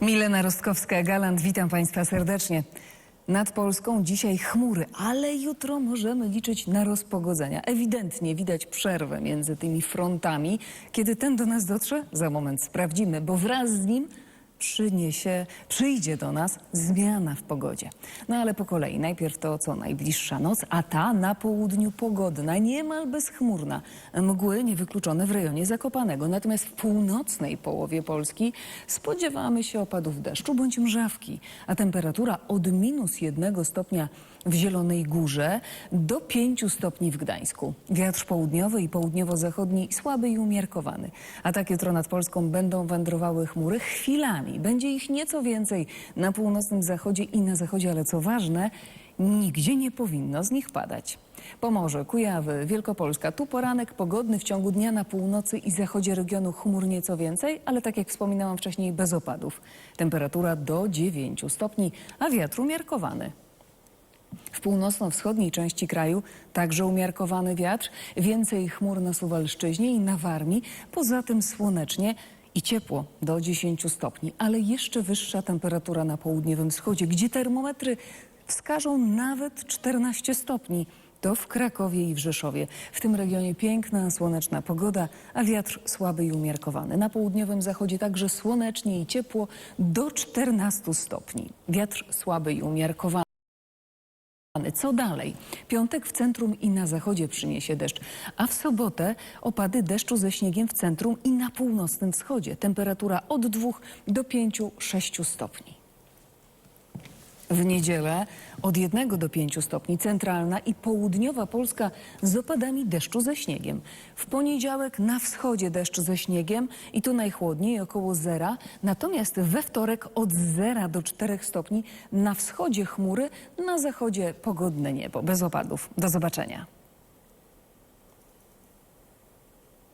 Milena Rostkowska-Galant, witam Państwa serdecznie. Nad Polską dzisiaj chmury, ale jutro możemy liczyć na rozpogodzenia. Ewidentnie widać przerwę między tymi frontami. Kiedy ten do nas dotrze? Za moment sprawdzimy, bo wraz z nim przyniesie, przyjdzie do nas zmiana w pogodzie. No ale po kolei. Najpierw to, co najbliższa noc, a ta na południu pogodna, niemal bezchmurna. Mgły niewykluczone w rejonie Zakopanego. Natomiast w północnej połowie Polski spodziewamy się opadów deszczu bądź mrzawki, a temperatura od minus jednego stopnia w Zielonej Górze do 5 stopni w Gdańsku. Wiatr południowy i południowo-zachodni słaby i umiarkowany. A tak jutro nad Polską będą wędrowały chmury chwilami. Będzie ich nieco więcej na północnym zachodzie i na zachodzie, ale co ważne, nigdzie nie powinno z nich padać. Pomorze, Kujawy, Wielkopolska. Tu poranek pogodny w ciągu dnia na północy i zachodzie regionu chmur nieco więcej, ale tak jak wspominałam wcześniej, bez opadów. Temperatura do 9 stopni, a wiatr umiarkowany. W północno-wschodniej części kraju także umiarkowany wiatr, więcej chmur na Suwalszczyźnie i na Warmii, poza tym słonecznie i ciepło do 10 stopni, ale jeszcze wyższa temperatura na południowym wschodzie, gdzie termometry wskażą nawet 14 stopni. To w Krakowie i w Rzeszowie. W tym regionie piękna, słoneczna pogoda, a wiatr słaby i umiarkowany. Na południowym zachodzie także słonecznie i ciepło do 14 stopni. Wiatr słaby i umiarkowany. Co dalej? Piątek w centrum i na zachodzie przyniesie deszcz, a w sobotę opady deszczu ze śniegiem w centrum i na północnym wschodzie. Temperatura od 2 do 5-6 stopni. W niedzielę od 1 do 5 stopni centralna i południowa Polska z opadami deszczu ze śniegiem. W poniedziałek na wschodzie deszcz ze śniegiem i tu najchłodniej około zera. Natomiast we wtorek od 0 do 4 stopni na wschodzie chmury, na zachodzie pogodne niebo bez opadów. Do zobaczenia.